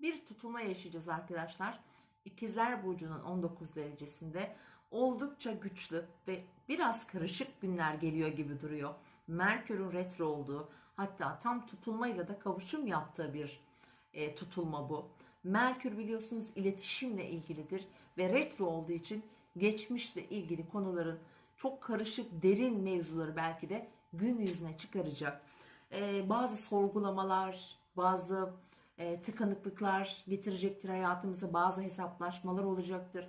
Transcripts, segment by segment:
bir tutulma yaşayacağız arkadaşlar. İkizler Burcu'nun 19 derecesinde oldukça güçlü ve biraz karışık günler geliyor gibi duruyor. Merkür'ün retro olduğu hatta tam tutulmayla da kavuşum yaptığı bir e, tutulma bu. Merkür biliyorsunuz iletişimle ilgilidir ve retro olduğu için geçmişle ilgili konuların çok karışık derin mevzuları belki de gün yüzüne çıkaracak. E, bazı sorgulamalar, bazı e, tıkanıklıklar getirecektir hayatımıza, bazı hesaplaşmalar olacaktır.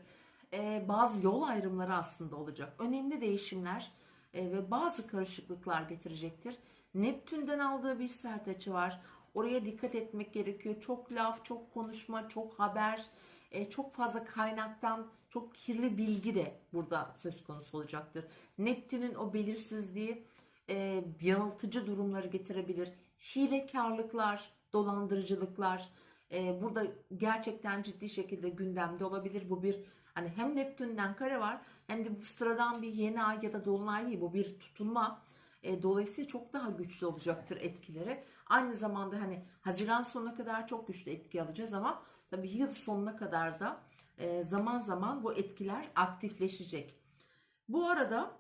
E, bazı yol ayrımları aslında olacak. Önemli değişimler e, ve bazı karışıklıklar getirecektir. Neptün'den aldığı bir sert açı var. Oraya dikkat etmek gerekiyor. Çok laf, çok konuşma, çok haber, e, çok fazla kaynaktan çok kirli bilgi de burada söz konusu olacaktır. Neptün'ün o belirsizliği e, yanıltıcı durumları getirebilir. Hilekarlıklar, dolandırıcılıklar e, burada gerçekten ciddi şekilde gündemde olabilir. Bu bir hani hem Neptün'den kare var hem de bu sıradan bir yeni ay ya da dolunay değil. Bu bir tutulma. E, dolayısıyla çok daha güçlü olacaktır etkileri. Aynı zamanda hani Haziran sonuna kadar çok güçlü etki alacağız ama tabii yıl sonuna kadar da e, zaman zaman bu etkiler aktifleşecek. Bu arada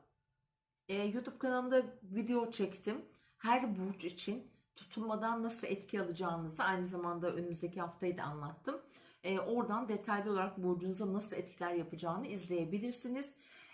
e, YouTube kanalımda video çektim. Her burç için tutulmadan nasıl etki alacağınızı aynı zamanda önümüzdeki haftayı da anlattım. E, oradan detaylı olarak burcunuza nasıl etkiler yapacağını izleyebilirsiniz.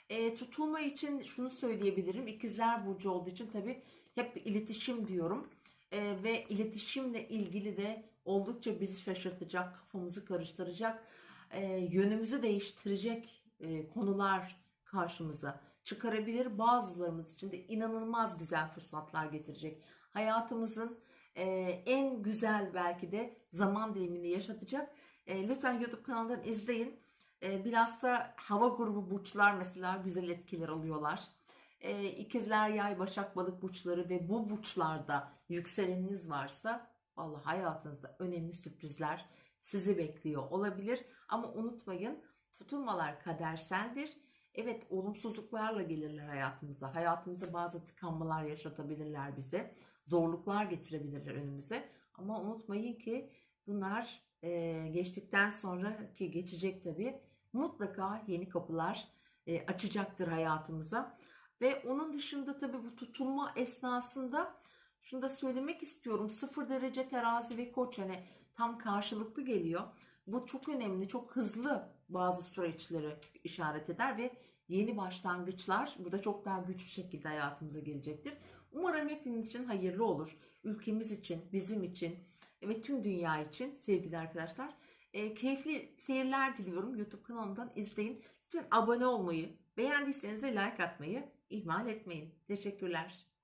E, tutulma için şunu söyleyebilirim. İkizler Burcu olduğu için tabii hep iletişim diyorum. E, ve iletişimle ilgili de oldukça bizi şaşırtacak, kafamızı karıştıracak, e, yönümüzü değiştirecek e, konular karşımıza çıkarabilir. Bazılarımız için de inanılmaz güzel fırsatlar getirecek. Hayatımızın e, en güzel belki de zaman dilimini yaşatacak. E, lütfen YouTube kanalından izleyin. E, bilhassa hava grubu burçlar mesela güzel etkiler alıyorlar. E, ikizler, yay, başak, balık burçları ve bu burçlarda yükseleniniz varsa vallahi hayatınızda önemli sürprizler sizi bekliyor olabilir. Ama unutmayın tutulmalar kaderseldir. Evet olumsuzluklarla gelirler hayatımıza. Hayatımıza bazı tıkanmalar yaşatabilirler bize. Zorluklar getirebilirler önümüze. Ama unutmayın ki bunlar e, geçtikten sonra ki geçecek tabii mutlaka yeni kapılar e, açacaktır hayatımıza. Ve onun dışında tabii bu tutulma esnasında şunu da söylemek istiyorum. Sıfır derece terazi ve koç hani tam karşılıklı geliyor. Bu çok önemli, çok hızlı bazı süreçleri işaret eder ve yeni başlangıçlar burada çok daha güçlü şekilde hayatımıza gelecektir. Umarım hepimiz için hayırlı olur. Ülkemiz için, bizim için ve tüm dünya için sevgili arkadaşlar. E, keyifli seyirler diliyorum. YouTube kanalımdan izleyin. Lütfen abone olmayı, beğendiyseniz de like atmayı ihmal etmeyin. Teşekkürler.